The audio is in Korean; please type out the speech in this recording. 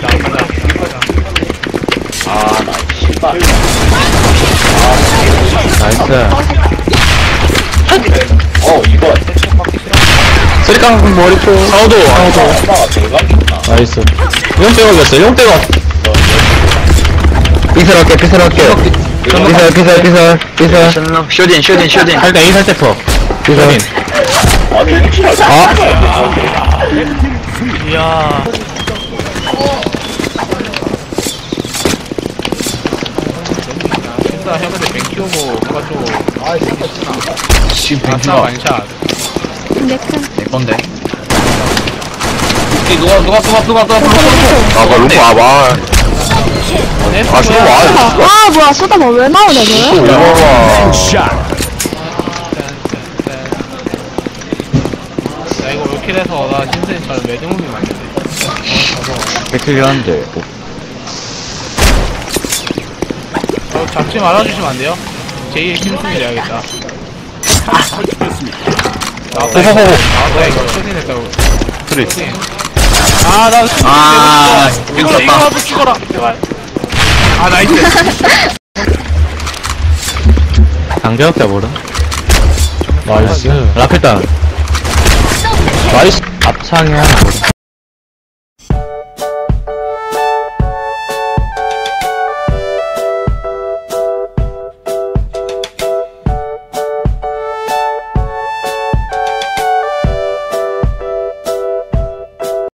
가자 가자 아나 씨발 나이스. 어 이거 쓰리깡 머리포. 사우도, 사우도. 엄마가 대박이다 나이스. 용대각이었어, 용대각. 삐설 할게, 삐설 할게. 삐설, 삐설, 삐설, 삐설. 쇼딘 쇼딘 쇼딘 할때 A 살 때퍼. 삐설. 아니 아. 이야 진짜 형한테 뱅키오고 누가 좀 지금 아싸 완샷 내 건데 누가 누가 누가 누가 누가 아, 그 롱포 와봐. 아, 쇼 와. 아 뭐야 쏟아봐 왜 나오냐 너? 왜 와봐. 야 이거 롤킬해서 나 신세인처럼 매듭무비 맞는데 백킬이 한데. 잡지 말아주시면 안 돼요? 제2의 김승이 돼야겠다 나왔다 이거 호호호. 나왔다 이거 쇼딘했다고 그래. 아나 쇼딘 아, 이거 괜찮다. 이거라도 죽어라 제발 아 나이스 당겨웠다, 뭐라. 나이스. 라켓단. 나이스. 앞창이 하나.